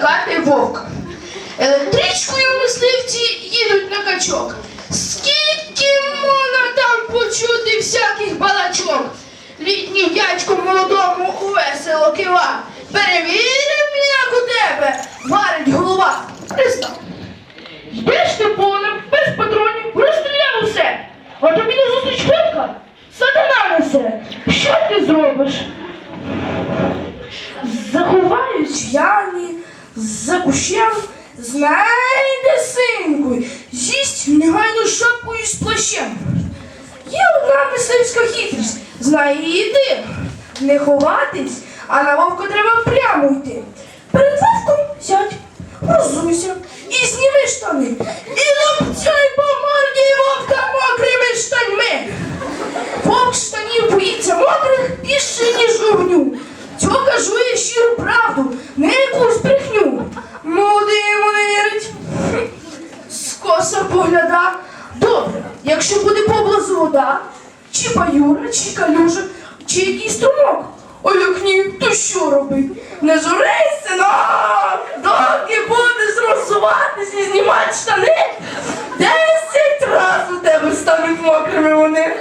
налякати вовка. Електричкою мисливці їдуть на качок. Скільки можна там почути всяких балачок? Літній дядько молодому весело кива. Перевірив, як у тебе варить голова. Пристав. Йдеш ти полем, без патронів, розстріляв усе. А тобі на зустріч вовка? Сатана несе. Що ти зробиш? Заховаюсь в ямі, за кущем, знайде синку, з'їсть негайну шапкою з плащем. Є одна мисливська хитрість, знає її. Не ховатись, а на вовка треба прямо йти. Перед вовком сядь, розуйся і зніми штани. І лапцяй догляда. Добре, якщо буде поблизу вода, чи баюра, чи калюжа, чи якийсь струмок. А як ні, то що робить? Не журись, синок! Доки будеш розсуватись і знімати штани, десять разів у тебе стануть мокрими вони.